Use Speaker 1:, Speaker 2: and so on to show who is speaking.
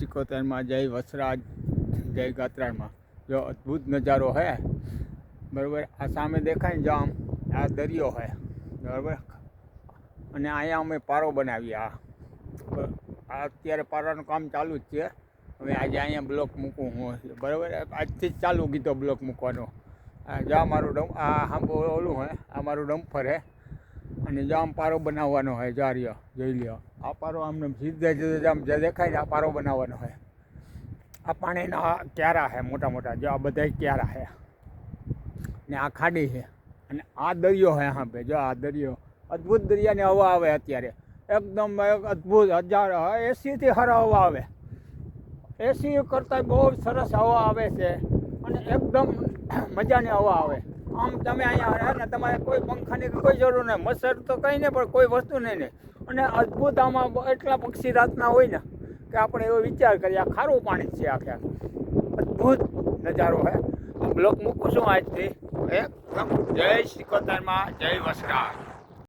Speaker 1: સિકોતેરમાં જય વસરાજ, જય ગાત્રાણમાં. જો અદ્ભુત નજારો હે. બરાબર, આ સામે દેખાય ને જો આમ, આ દરિયો હે. બરાબર? અને અહીંયા અમે પારો બનાવીએ. આ અત્યારે પારાનું કામ ચાલુ જ છે. હવે આજે અહીંયા બ્લોક મૂકું હું. બરાબર? આજથી જ ચાલુ કીધો બ્લોક મૂકવાનો. જો આ મારું ડમ, આ ઓલું હે, આ મારું ડમ્ફર હે. અને જામ પારો બનાવવાનો હોય, જો આ રહ્યો જોઈ લ્યો. આ પારો આમને સીધે સીધે જામ જે દેખાય છે આ પારો બનાવવાનો હોય. આ પાણીના ક્યારા છે મોટા મોટા, જો આ બધા ક્યારા છે ને આ ખાડી છે અને આ દરિયો છે હા ભાઈ જો આ દરિયો. અદ્ભુત દરિયાની હવા આવે અત્યારે. એકદમ એક અદ્ભુત, હજાર એસીથી હરા હવા આવે. એસી કરતાં બહુ સરસ હવા આવે છે. અને એકદમ મજાની હવા આવે. આમ તમે અહીંયા ને તમારે કોઈ પંખાની કોઈ જરૂર નહીં. મચ્છર તો કંઈ નહીં, પણ કોઈ વસ્તુ નહીં નહીં અને અદ્ભુત આમાં એટલા પક્ષી રાતના હોય ને કે આપણે એવો વિચાર કરીએ, આ ખારું પાણી છે આખે અદ્ભુત નજારો હે. બ્લોક મૂકું છું આજથી. જય જય સિકોતરમાં જય વસરા